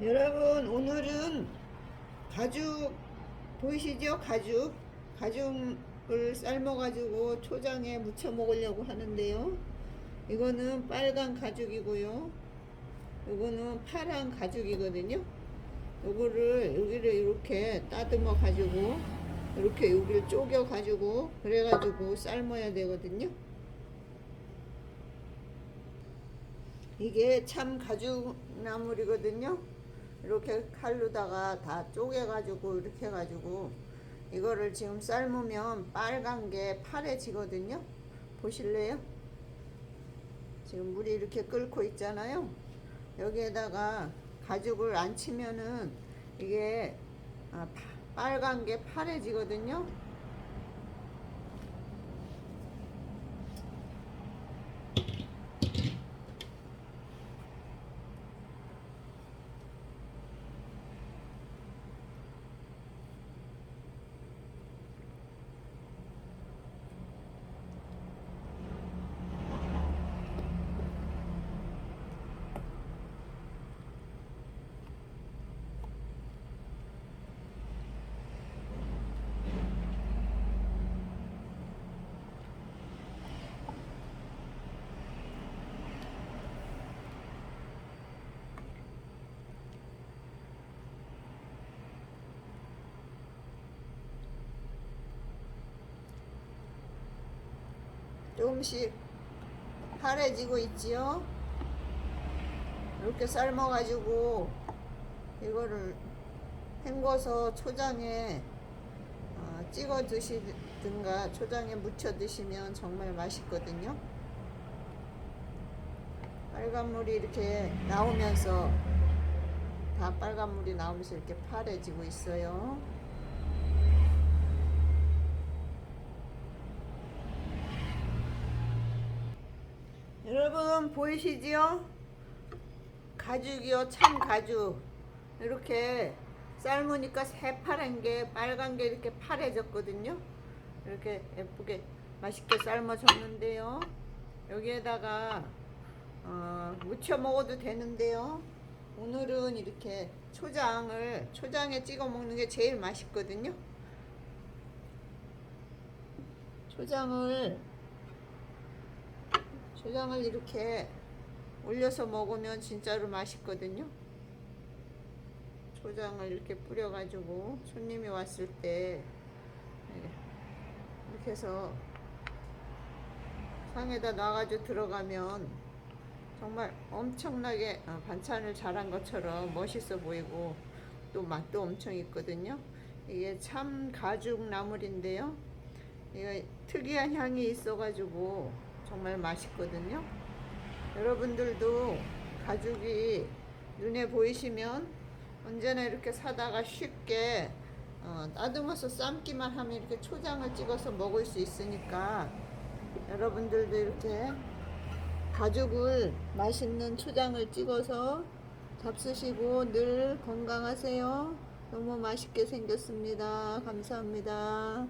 여러분 오늘은 가죽 보이시죠? 가죽 가죽을 삶아 가지고 초장에 무쳐 먹으려고 하는데요. 이거는 빨간 가죽이고요. 이거는 파란 가죽이거든요. 요거를 여기를 이렇게 따듬어 가지고 이렇게 여기를 쪼개 가지고 그래 가지고 삶아야 되거든요. 이게 참 가죽 나물이거든요. 이렇게 칼로다가 다 쪼개가지고 이렇게 해가지고 이거를 지금 삶으면 빨간 게 파래지거든요. 보실래요? 지금 물이 이렇게 끓고 있잖아요. 여기에다가 가죽을 안 치면은 이게 아, 파- 빨간 게 파래지거든요. 조금씩 파래지고 있지요. 이렇게 삶아가지고 이거를 헹궈서 초장에 어, 찍어 드시든가 초장에 무쳐 드시면 정말 맛있거든요. 빨간 물이 이렇게 나오면서 다 빨간 물이 나오면서 이렇게 파래지고 있어요. 여러분 보이시지요? 가죽이요. 참 가죽. 이렇게 삶으니까 새파란 게 빨간 게 이렇게 파래졌거든요. 이렇게 예쁘게 맛있게 삶아졌는데요. 여기에다가 어, 무쳐 먹어도 되는데요. 오늘은 이렇게 초장을 초장에 찍어 먹는 게 제일 맛있거든요. 초장을 초장을 이렇게 올려서 먹으면 진짜로 맛있거든요. 초장을 이렇게 뿌려가지고 손님이 왔을 때 이렇게 해서 상에다 놔가지고 들어가면 정말 엄청나게 어, 반찬을 잘한 것처럼 멋있어 보이고 또 맛도 엄청 있거든요. 이게 참 가죽 나물인데요. 이거 특이한 향이 있어가지고 정말 맛있거든요. 여러분들도 가죽이 눈에 보이시면 언제나 이렇게 사다가 쉽게 어, 따듬어서 삶기만 하면 이렇게 초장을 찍어서 먹을 수 있으니까 여러분들도 이렇게 가죽을 맛있는 초장을 찍어서 잡수시고 늘 건강하세요. 너무 맛있게 생겼습니다. 감사합니다.